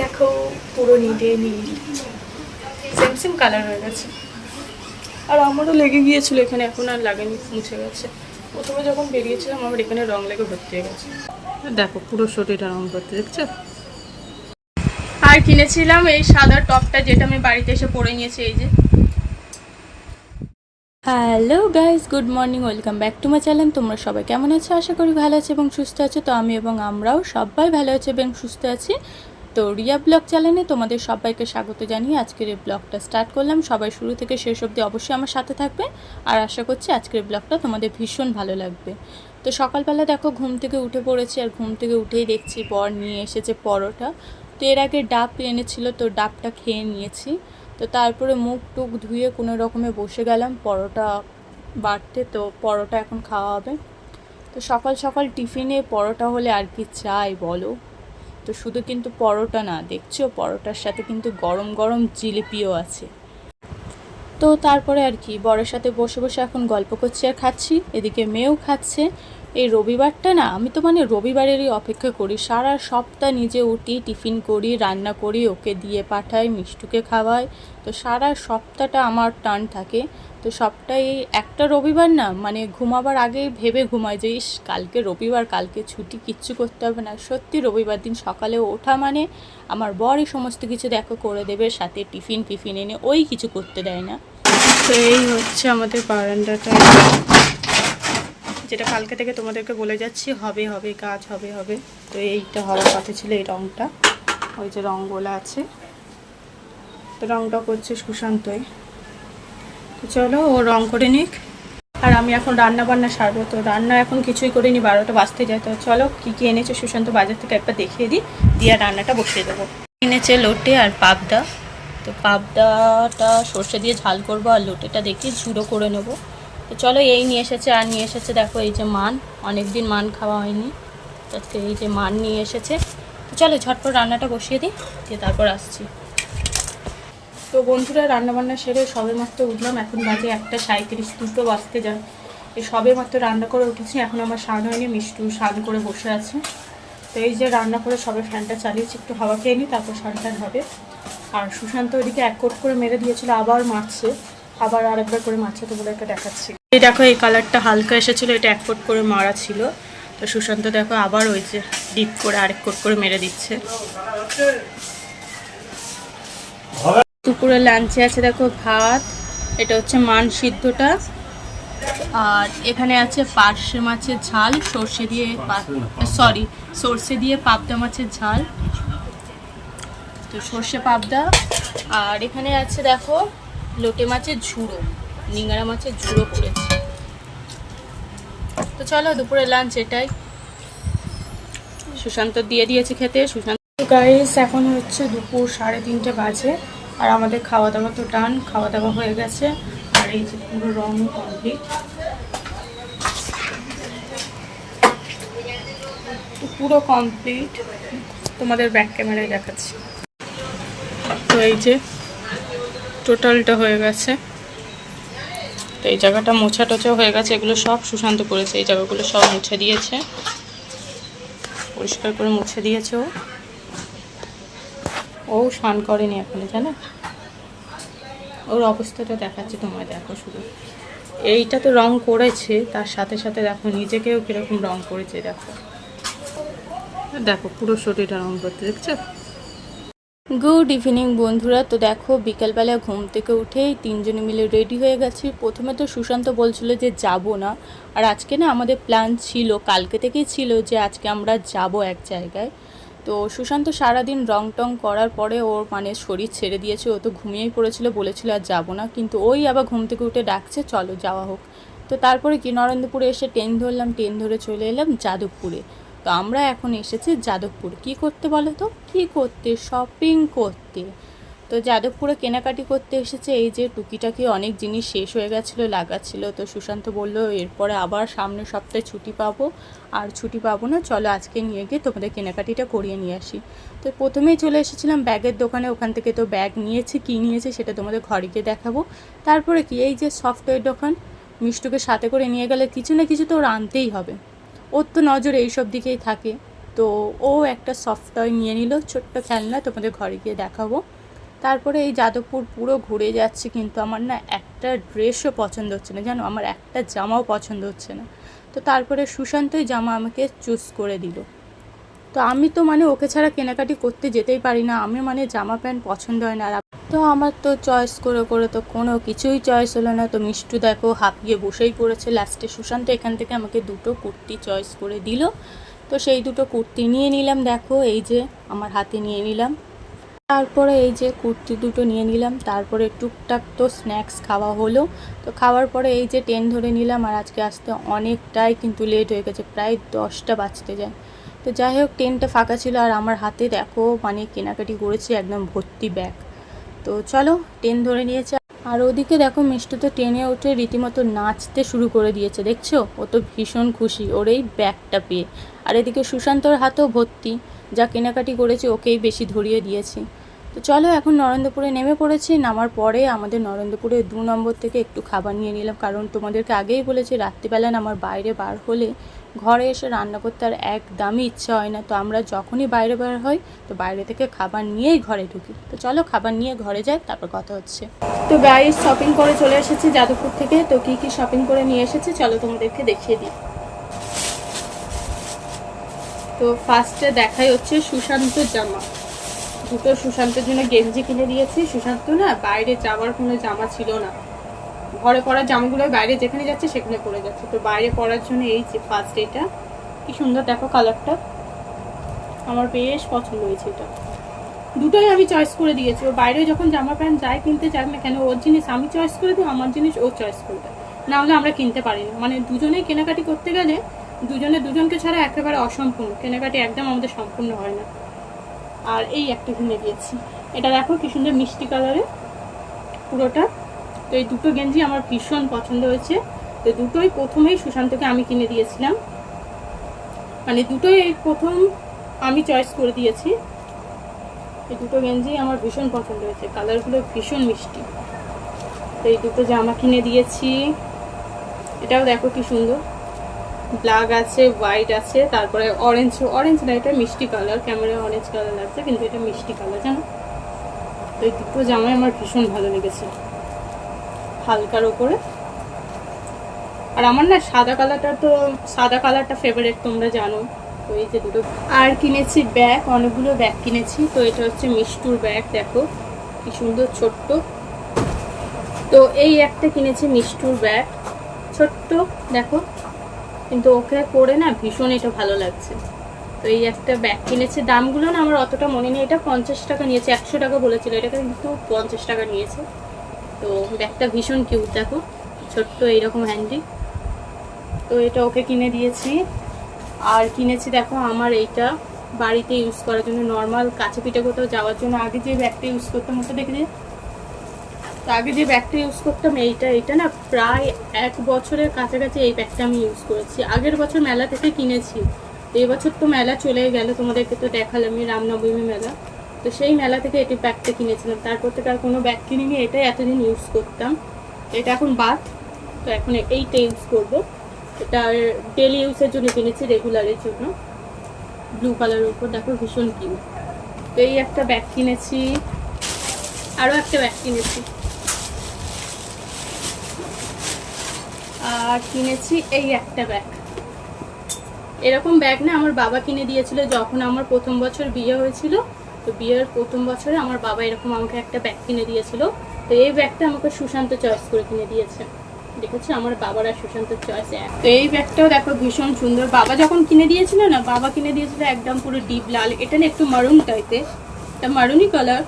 দেখো পুরো নিডে নীল। সেম সেম কালার হয়ে গেছে। আর আমারও লেগে গিয়েছিল এখানে, এখন আর লাগেনি, মুছে গেছে। প্রথমে যখন বেরিয়েছিলাম, আমার এখানে রং লেগে ভর্তি হয়ে গেছে। দেখো, পুরো শরীরটা রং করতে দেখছ? আর কিনেছিলাম এই সাদা টপটা, যেটা আমি বাড়িতে এসে পরে নিয়েছি, এই যে। Hello guys good morning welcome back to my channel তোমরা সবাই কেমন আছো? আশা করি ভালো আছো এবং সুস্থ আছো। তো আমি এবং আমরাও সবাই ভালো আছি এবং সুস্থ আছি। তো রিয়া ব্লগ চ্যানেলে তোমাদের সবাইকে স্বাগত জানিয়ে আজকের এই ব্লগটা স্টার্ট করলাম। সবাই শুরু থেকে শেষ অবধি অবশ্যই আমার সাথে থাকবে। আর আশা করছি আজকের ব্লগটা তোমাদের ভীষণ ভালো লাগবে। তো সকালবেলা দেখো ঘুম থেকে উঠে পড়েছি আর ঘুম থেকে উঠেই দেখছি বর নিয়ে এসেছে পরোটা। তো এর আগে ডাব এনেছিল তো ডাবটা খেয়ে নিয়েছি। তো তারপরে মুখ টুক ধুয়ে কোনো রকমে বসে গেলাম, পরোটা বাড়তে তো পরোটা এখন খাওয়া হবে। তো সকাল সকাল টিফিনে পরোটা হলে আর কি চাই বলো? তো শুধু কিন্তু পরোটা না, দেখছ? পরোটার সাথে কিন্তু গরম গরম জিলিপিও আছে। তো তারপরে আর কি, বরের সাথে বসে বসে এখন গল্প করছি আর খাচ্ছি, এদিকে মেয়েও খাচ্ছে। এই রবিবারটা না, আমি তো মানে রবিবারেরই অপেক্ষা করি। সারা সপ্তাহ নিজে উঠি, টিফিন করি, রান্না করি, ওকে দিয়ে পাঠাই, মিষ্টুকে খাওয়াই। তো সারা সপ্তাহটা আমার টান থাকে। তো এই একটা রবিবার না মানে ঘুমাবার আগে ভেবে ঘুমাই যে, ইস, কালকে রবিবার, কালকে ছুটি, কিচ্ছু করতে হবে না। সত্যি রবিবার দিন সকালে ওঠা মানে আমার বরই সমস্ত কিছু দেখো করে দেবে, সাথে টিফিন টিফিন এনে ওই কিছু করতে দেয় না। তো এই হচ্ছে আমাদের বারান্দাটা। যেটা কালকে থেকে তোমাদেরকে বলে যাচ্ছি, হবে হবে, কাজ হবে হবে। তো এইটা হওয়ার কথা ছিল এই রঙটা ওই যে রঙগুলো আছে। তো রঙটা করছে সুশান্তই। তো চলো ও রং করে নিক। আর আমি এখন রান্না বান্না সারবো। তো রান্না এখন কিছুই করিনি, বারোটা বাজতে যায়। তো চলো কী কী এনেছে সুশান্ত বাজার থেকে একবার দেখিয়ে দিই, দিয়ে রান্নাটা বসিয়ে দেবো। এনেছে লোটে আর পাবদা। তো পাবদাটা সর্ষে দিয়ে ঝাল করব আর লোটেটা দেখি ঝুড়ো করে নেব। তো চলো এই নিয়ে এসেছে আর নিয়ে এসেছে দেখো এই যে মান। অনেক দিন মান খাওয়া হয়নি। আজকে এই যে মান নিয়ে এসেছে। তো চলো ঝটপট রান্নাটা বসিয়ে দিই, দিয়ে তারপর আসছি। তো বন্ধুরা, রান্নাবান্না সেরে সবে মাত্র উঠলাম। এখন বাজে একটা সাঁত্রিশ দুটো বাজতে যায়। এই সবে মাত্র রান্না করে উঠেছি। এখন আমার স্নান হয়নি, মিষ্টু স্নান করে বসে আছে। তো এই যে রান্না করে সবে ফ্যানটা চালিয়েছি, একটু হাওয়া খেয়ে নিই, তারপর স্নান হবে। আর সুশান্ত ওইদিকে এক কোট করে মেরে দিয়েছিল, আবার মারছে। আবার আরেকবার করে মারছে তো বলে একটা দেখাচ্ছি। এই দেখো, এই কালারটা হালকা এসেছিল, এটা এক কোট করে মারা ছিল। তো সুশান্ত দেখো, আবার ওই যে ডিপ করে আরেক কোট করে মেরে দিচ্ছে। দুপুরে লাঞ্চে আছে দেখো ভাত, এটা হচ্ছে মান সিদ্ধটা। আর এখানে আছে পার্শে মাছের ঝাল, সর্ষে দিয়ে সরি সর্ষে দিয়ে পাবদা মাছের ঝাল। তো সর্ষে পাবদা। আর এখানে আছে দেখো লোটে মাছের ঝুড়ো। নিঙ্গারা মাছের ঝুড়ো করেছি। তো চলো, দুপুরে লাঞ্চ এটাই। সুশান্ত দিয়ে দিয়েছে খেতে, সুশান্ত গাইস এখন হচ্ছে দুপুর সাড়ে তিনটে বাজে, আর আমাদের খাওয়া দাওয়া তো ডান খাওয়া দাওয়া হয়ে গেছে, আর এই যে পুরো রং কমপ্লিট পুরো কমপ্লিট তোমাদের ব্যাক ক্যামেরায় দেখাচ্ছি। তো এই যে টোটালটা হয়ে গেছে। তো এই জায়গাটা মোছা টোছা হয়ে গেছে, এগুলো সব সুশান্ত করেছে, এই জায়গাগুলো সব মুছে দিয়েছে। পরিষ্কার করে মুছে দিয়েছে ও। ও স্নান করেনি এখনও, জানো? ওর অবস্থাটা দেখাচ্ছে তোমায়, দেখো শুধু। এইটা তো রং করেছে, তার সাথে সাথে দেখো, নিজেকেও কীরকম রং করেছে, দেখো। দেখো, পুরো শরীরটা রং করতে দেখছ? গুড ইভিনিং বন্ধুরা। তো দেখো, বিকালবেলা ঘুম থেকে উঠেই তিনজনে মিলে রেডি হয়ে গেছি। প্রথমে তো সুশান্ত বলছিল যে যাব না। আর আজকে না আমাদের প্ল্যান ছিল, কালকে থেকেই ছিল যে আজকে আমরা যাব এক জায়গায়। তো সুশান্ত সারাদিন রং টং করার পরে ওর মানে শরীর ছেড়ে দিয়েছে। ও তো ঘুমিয়েই পড়েছিল, বলেছিল আর যাব না। কিন্তু ওই আবার ঘুম থেকে উঠে ডাকছে, চলো যাওয়া হোক। তো তারপরে কি, নরেন্দ্রপুরে এসে ট্রেন ধরলাম ট্রেন ধরে চলে এলাম যাদবপুরে। তো আমরা এখন এসেছি যাদবপুর। কি করতে বলো তো? কি করতে? শপিং করতে। তো যাদবপুরে কেনাকাটি করতে এসেছে। এই যে টুকিটাকি অনেক জিনিস শেষ হয়ে গেছিল, লাগাচ্ছিল। তো সুশান্ত বলল, এরপরে আবার সামনের সপ্তাহে ছুটি পাবো। আর ছুটি পাবো না, চলো আজকে নিয়ে গিয়ে তোমাদের কেনাকাটিটা করিয়ে নিয়ে আসি। তো প্রথমেই চলে এসেছিলাম ব্যাগের দোকানে। ওখান থেকে তো ব্যাগ নিয়েছি, কী নিয়েছি সেটা তোমাদের ঘরে গিয়ে দেখাবো। তারপরে কি? এই যে সফটওয়্যার দোকান, মিষ্টুকে সাথে করে নিয়ে গেলে কিছু না কিছু তো ওর আনতেই হবে। ওর তো নজর এইসব দিকেই থাকে। তো ও একটা সফট টয় নিয়ে নিল, ছোট্ট খেলনা তোমাদের ঘরে গিয়ে দেখাবো। তারপরে এই যাদবপুর পুরো ঘুরে যাচ্ছে, কিন্তু আমার না একটা ড্রেসও পছন্দ হচ্ছে না। জানো, আমার একটা জামাও পছন্দ হচ্ছে না। তো তারপরে সুশান্তই জামা আমাকে চুজ করে দিল। তো আমি তো মানে ওকে ছাড়া কেনাকাটি করতে যেতেই পারি না। আমি মানে জামা প্যান্ট পছন্দ হয় না আর তো আমার তো চয়েস করে করে তো কোনো কিছুই চয়েস হলো না। তো মিষ্টু দেখো হাঁপিয়ে বসেই পড়েছে। লাস্টে সুশান্ত এখান থেকে আমাকে দুটো কুর্তি চয়েস করে দিল। তো সেই দুটো কুর্তি নিয়ে নিলাম। দেখো এই যে আমার হাতে নিয়ে নিলাম। তারপরে এই যে কুর্তি দুটো নিয়ে নিলাম। তারপরে টুকটাক তো স্ন্যাক্স খাওয়া হলো। তো খাওয়ার পরে এই যে ট্রেন ধরে নিলাম। আর আজকে আসতে অনেকটাই কিন্তু লেট হয়ে গেছে। প্রায় দশটা বাজতে যায়। তো যাই হোক ট্রেনটা ফাঁকা ছিল। আর আমার হাতে দেখো মানে কেনাকাটি করেছি একদম ভর্তি ব্যাগ তো চলো, ট্রেন ধরে নিয়েছে। আর ওদিকে দেখো মিষ্টু তো ট্রেনে উঠে রীতিমতো নাচতে শুরু করে দিয়েছে, দেখছ? ও তো ভীষণ খুশি, ওর এই ব্যাগটা পেয়ে। আর এদিকে সুশান্তর হাতও ভর্তি, যা কেনাকাটি করেছে ওকেই বেশি ধরিয়ে দিয়েছি। তো চলো এখন নরেন্দ্রপুরে নেমে পড়েছি। নামার পরে আমাদের নরেন্দ্রপুরে দু নম্বর থেকে একটু খাবার নিয়ে নিলাম। কারণ তোমাদেরকে আগেই বলেছি, রাত্রিবেলা আমার বাইরে বার হলে ঘরে এসে রান্না করতে আর একদমই ইচ্ছা হয় না। তো আমরা যখনই বাইরে বার হই, তো বাইরে থেকে খাবার নিয়েই ঘরে ঢুকি। তো চলো খাবার নিয়ে ঘরে যাই, তারপর কথা হচ্ছে। তো গাইস শপিং করে চলে এসেছি যাদবপুর থেকে। তো কি কি শপিং করে নিয়ে এসেছি, চলো তোমাদেরকে দেখিয়ে দিই। তো ফার্স্টে দেখাই হচ্ছে সুশান্ত জামা। দুটো সুশান্তের জন্য গেঞ্জি কিনে দিয়েছি। সুশান্ত না বাইরে যাওয়ার কোনো জামা ছিল না। ঘরে পরার জামাগুলো বাইরে যেখানে যাচ্ছে সেখানে পরে যাচ্ছে। তো বাইরে পরার জন্য এই যে ফার্স্ট এটা, কি সুন্দর দেখো কালারটা আমার বেশ পছন্দ হয়েছে এটা। দুটোই আমি চয়েস করে দিয়েছি। ও বাইরে যখন জামা প্যান্ট যাই কিনতে যাক না কেন, ওর জিনিস আমি চয়েস করে দিই আমার জিনিস ও চয়েস করে দেয় না হলে আমরা কিনতে পারি না। মানে দুজনেই কেনাকাটি করতে গেলে দুজনে দুজনকে ছাড়া একেবারে অসম্পূর্ণ। কেনাকাটি একদম আমাদের সম্পূর্ণ হয় না। আর এই একটা কিনে দিয়েছি। এটা দেখো কি সুন্দর মিষ্টি কালারে পুরোটা। তো এই দুটো গেঞ্জি আমার ভীষণ পছন্দ হয়েছে। তো দুটোই প্রথমেই সুশান্তকে আমি কিনে দিয়েছিলাম। মানে দুটোই এই প্রথম আমি চয়েস করে দিয়েছি। এই দুটো গেঞ্জি আমার ভীষণ পছন্দ হয়েছে। কালারগুলো ভীষণ মিষ্টি। তো এই দুটো জামা কিনে দিয়েছি, এটাও দেখো কি সুন্দর। ব্ল্যাক আছে, হোয়াইট আছে, তারপরে অরেঞ্জ অরেঞ্জ না, এটা মিষ্টি কালার ক্যামেরায় অরেঞ্জ কালার লাগছে কিন্তু এটা মিষ্টি কালার, জানো? তো এই দুটো জামাই আমার ভীষণ ভালো লেগেছে। হালকার ওপরে। আর আমার না সাদা কালারটা তো, সাদা কালারটা ফেভারেট তোমরা জানো। তো এই যে দুটো আর কিনেছি ব্যাগ, অনেকগুলো ব্যাগ কিনেছি। তো এটা হচ্ছে মিষ্টুর ব্যাগ, দেখো। কি সুন্দর ছোট্ট। তো এই একটা কিনেছি মিষ্টুর ব্যাগ। ছোট্ট, দেখো। কিন্তু ওকে পরে না ভীষণ এটা ভালো লাগছে। তো এই একটা ব্যাগ কিনেছে। দামগুলো না আমার অতটা মনে নেই। এটা পঞ্চাশ টাকা নিয়েছে, একশো টাকা বলেছিল। এটাকে কিন্তু পঞ্চাশ টাকা নিয়েছে। তো ব্যাগটা ভীষণ কিউট দেখো। ছোট্ট এইরকম হ্যান্ডি তো এটা ওকে কিনে দিয়েছি। আর কিনেছি, দেখো, আমার এইটা বাড়িতে ইউজ করার জন্য। নর্মাল কাছে পিঠে কোথাও যাওয়ার জন্য। আগে যে ব্যাগটা ইউজ করতাম, ওটা দেখে তো আগে যে ব্যাগটা ইউজ করতাম, এইটা এটা না প্রায় এক বছরের কাছাকাছি এই ব্যাগটা আমি ইউজ করেছি। আগের বছর মেলা থেকে কিনেছি। তো এই বছর তো মেলা চলে গেল, তোমাদেরকে তো দেখালামই রামনবমী মেলা। তো সেই মেলা থেকে এটি ব্যাগটা কিনেছিলাম। তারপর থেকে আর কোনো ব্যাগ কিনিনি, এটাই এতদিন ইউজ করতাম। এটা এখন বাদ, তো এখন এইটা ইউজ করব। এটা ডেলি ইউজের জন্য কিনেছি রেগুলারের জন্য। ব্লু কালারের উপর, দেখো ভীষণ কিউট তো এই একটা ব্যাগ কিনেছি আরও একটা ব্যাগ কিনেছি। আর কিনেছি এই একটা ব্যাগ এরকম ব্যাগ না আমার বাবা কিনে দিয়েছিল যখন আমার প্রথম বছর বিয়ে হয়েছিল। তো বিয়ের প্রথম বছরে আমার বাবা এরকম আমাকে একটা ব্যাগ কিনে দিয়েছিল। তো এই ব্যাগটা আমাকে সুশান্ত চয়েস করে কিনে দিয়েছে। দেখেছি? আমার বাবার আর সুশান্তর চয়েস এক। তো এই ব্যাগটাও দেখো ভীষণ সুন্দর। বাবা যখন কিনে দিয়েছিল না, বাবা কিনে দিয়েছিল একদম পুরো ডিপ লাল। এটা না একটু মারুন টাইপের এটা মারুনই কালার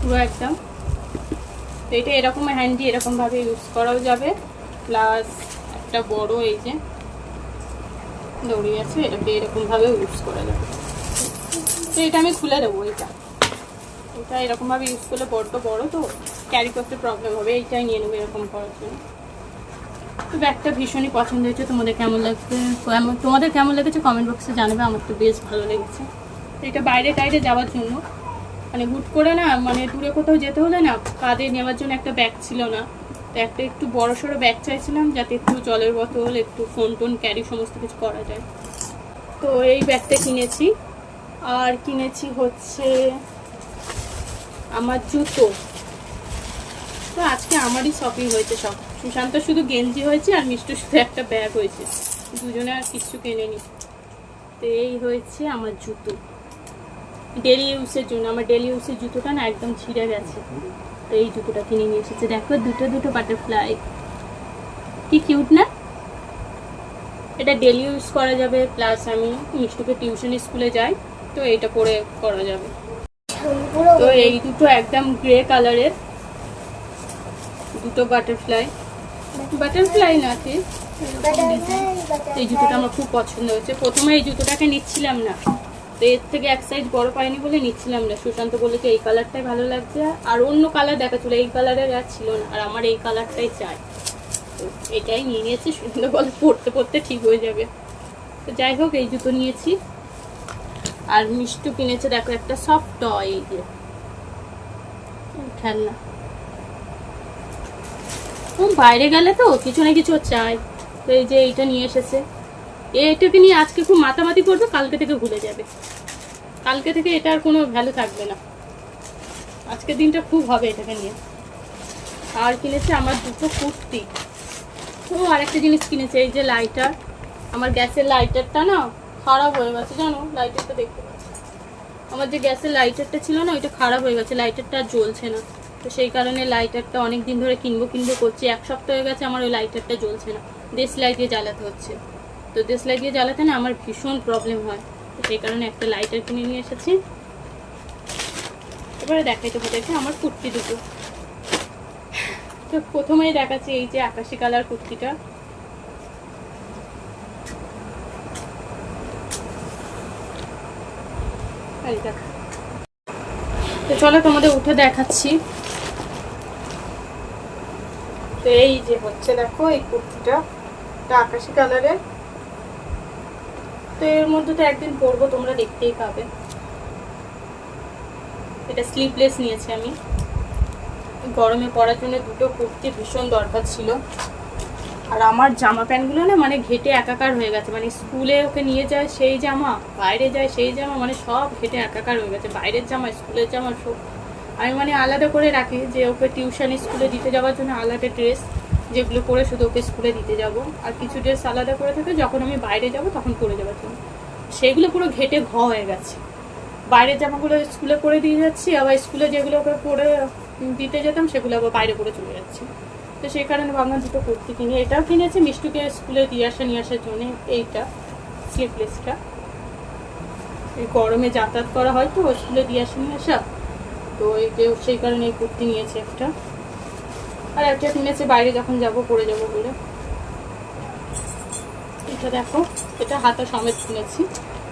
পুরো একদম। তো এটা এরকম হ্যান্ডি এরকমভাবে ইউজ করাও যাবে। প্লাস একটা বড় এই যে দড়ি আছে, এটাকে এরকমভাবে ইউজ করে যাবে। তো এটা আমি খুলে দেবো এটা। এটা এরকমভাবে ইউজ করলে বড্ড বড় তো ক্যারি করতে প্রবলেম হবে, এইটাই নিয়ে নেব এরকম করার জন্য। তো ব্যাগটা ভীষণই পছন্দ হয়েছে, তোমাদের কেমন লাগছে? তোমাদের কেমন লেগেছে কমেন্ট বক্সে জানাবে, আমার তো বেশ ভালো লেগেছে। এটা বাইরে টাইরে যাওয়ার জন্য। মানে হুট করে না মানে দূরে কোথাও যেতে হলে না, কাঁধে নেওয়ার জন্য একটা ব্যাগ ছিল না। তো একটা একটু বড় সড়ো ব্যাগ চাইছিলাম যাতে একটু জলের বোতল, একটু ফোন টোন ক্যারি সমস্ত কিছু করা যায়। তো এই ব্যাগটা কিনেছি। আর কিনেছি হচ্ছে আমার জুতো। তো আজকে আমারই শপিং হয়েছে সব। সুশান্ত শুধু গেঞ্জি হয়েছে আর মিষ্টু শুধু একটা ব্যাগ হয়েছে। দুজনে আর কিচ্ছু কেনেনি। তো এই হয়েছে আমার জুতো। ডেলি ইউজের জন্য। আমার ডেলি ইউজের জুতোটা না একদম ছিঁড়ে গেছে। তো এই জুতোটা কিনে নিয়ে এসেছে। দেখো দুটো দুটো বাটারফ্লাই কি কিউট না? এটা ডেলি ইউজ করা যাবে প্লাস আমি মিষ্টুকে টিউশন স্কুলে যাই তো এটা পরে করা যাবে। তো এই দুটো একদম গ্রে কালারের দুটো বাটারফ্লাই বাটারফ্লাই না ঠিক এই জুতোটা আমার খুব পছন্দ হয়েছে। প্রথমে এই জুতোটাকে নিচ্ছিলাম না। তো এর থেকে এক সাইজ বড় পাইনি বলে নিচ্ছিলাম না। সুশান্ত বলে যে, এই কালারটাই ভালো লাগছে। আর অন্য কালার দেখাচ্ছিল এই কালারের আর ছিল না। আর আমার এই কালারটাই চাই। তো এটাই নিয়ে নিয়েছি। সুন্দর বলে পড়তে পড়তে ঠিক হয়ে যাবে। তো যাই হোক, এই জুতো নিয়েছি। আর মিষ্টু কিনেছে, দেখো, একটা সফট টয় এই যে। খেলনা। বাইরে গেলে তো কিছু না কিছু চাই। তো এই যে এইটা নিয়ে এসেছে। এইটাকে নিয়ে আজকে খুব মাতামাতি করবে, কালকে থেকে ভুলে যাবে। কালকে থেকে এটার কোনো ভ্যালু থাকবে না। আজকের দিনটা খুব হবে এটাকে নিয়ে। আর কিনেছে আমার দুটো কুর্তি। ও, আরেকটা জিনিস কিনেছে, এই যে লাইটার আমার গ্যাসের লাইটারটা না খারাপ হয়ে গেছে, জানো? লাইটারটা দেখতে পাচ্ছি। আমার যে গ্যাসের লাইটারটা ছিল না, ওইটা খারাপ হয়ে গেছে লাইটারটা আর জ্বলছে না। তো সেই কারণে লাইটারটা অনেক দিন ধরে কিনবো কিনবো করছি। এক সপ্তাহ হয়ে গেছে, আমার ওই লাইটারটা জ্বলছে না। দেশ লাইট দিয়ে জ্বালাতে হচ্ছে। তো দেশ লাইট দিয়ে জ্বালাতে না আমার ভীষণ প্রবলেম হয়। তো সেই কারণে একটা লাইটার কিনে নিয়ে এসেছি। এবারে দেখাই তোমাদেরকে আমার কুর্তি দুটো। তো প্রথমেই দেখাচ্ছি এই যে আকাশি কালার কুর্তিটা। তো চলো তোমাদের উঠে দেখাচ্ছি। তো এই যে হচ্ছে দেখো এই কুর্তিটা। আকাশি কালারের। তো এর মধ্যে তো একদিন পরবো তোমরা দেখতেই পাবে। এটা স্লিভলেস নিয়েছি আমি। গরমে পরার জন্য দুটো কুর্তি ভীষণ দরকার ছিল। আর আমার জামা প্যান্টগুলো না মানে ঘেটে একাকার হয়ে গেছে। মানে স্কুলে ওকে নিয়ে যায় সেই জামা, বাইরে যায় সেই জামা মানে সব ঘেটে একাকার হয়ে গেছে। বাইরের জামা, স্কুলের জামা সব। আমি মানে আলাদা করে রাখি যে ওকে টিউশন স্কুলে দিতে যাওয়ার জন্য আলাদা ড্রেস। যেগুলো পরে শুধু ওকে স্কুলে দিতে যাব। আর কিছু ড্রেস আলাদা করে থাকে, যখন আমি বাইরে যাব তখন পরে যাওয়ার জন্য সেইগুলো পুরো ঘেটে ঘ হয়ে গেছে। বাইরের জামাগুলো স্কুলে পরে দিয়ে যাচ্ছি, আবার স্কুলে যেগুলো ওকে পরে দিতে যেতাম সেগুলো আবার বাইরে পরে চলে যাচ্ছি। তো সেই কারণে ভাবলাম দুটো কুর্তি কিনি। এটাও কিনেছি, মিষ্টুকে স্কুলে দিয়ে আসা, নিয়ে আসার জন্য এইটা স্লিপলেসটা এই গরমে যাতায়াত করা হয় তো, স্কুলে দিয়ে আসা, নিয়ে আসা। তো এই যে সেই কারণে এই কুর্তি নিয়েছি একটা। আর একটা কিনেছি বাইরে যখন যাব পরে যাব বলে। এটা দেখো, এটা হাতা সমেত কিনেছি।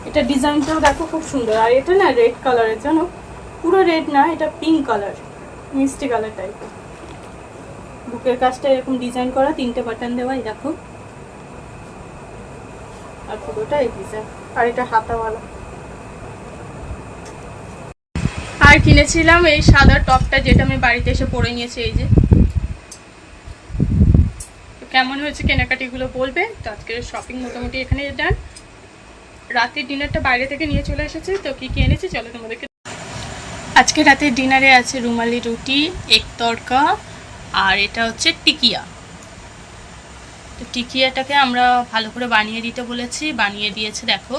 এটা ডিজাইনটাও দেখো খুব সুন্দর। আর এটা না রেড কালারের জানো? পুরো রেড না, এটা পিঙ্ক কালার মিষ্টি কালার টাইপের বুকের কাজটা এরকম ডিজাইন করা, তিনটে বাটন দেওয়া এই দেখো। আর পুরোটা এই ডিজাইন আর এটা হাতাওয়ালা। আর কিনেছিলাম এই সাদা টপটা, যেটা আমি বাড়িতে এসে পরে নিয়েছি, এই যে। কেমন হয়েছে কেনাকাটিগুলো বলবে? তো আজকের শপিং মোটামুটি এখানে ডান রাতের ডিনারটা বাইরে থেকে নিয়ে চলে এসেছে, তো কী কী এনেছি চলো তোমাদেরকে আজকে রাতের ডিনারে আছে রুমালি রুটি এক তড়কা, আর এটা হচ্ছে টিকিয়া। তো টিকিয়াটাকে আমরা ভালো করে বানিয়ে দিতে বলেছি, বানিয়ে দিয়েছে দেখো।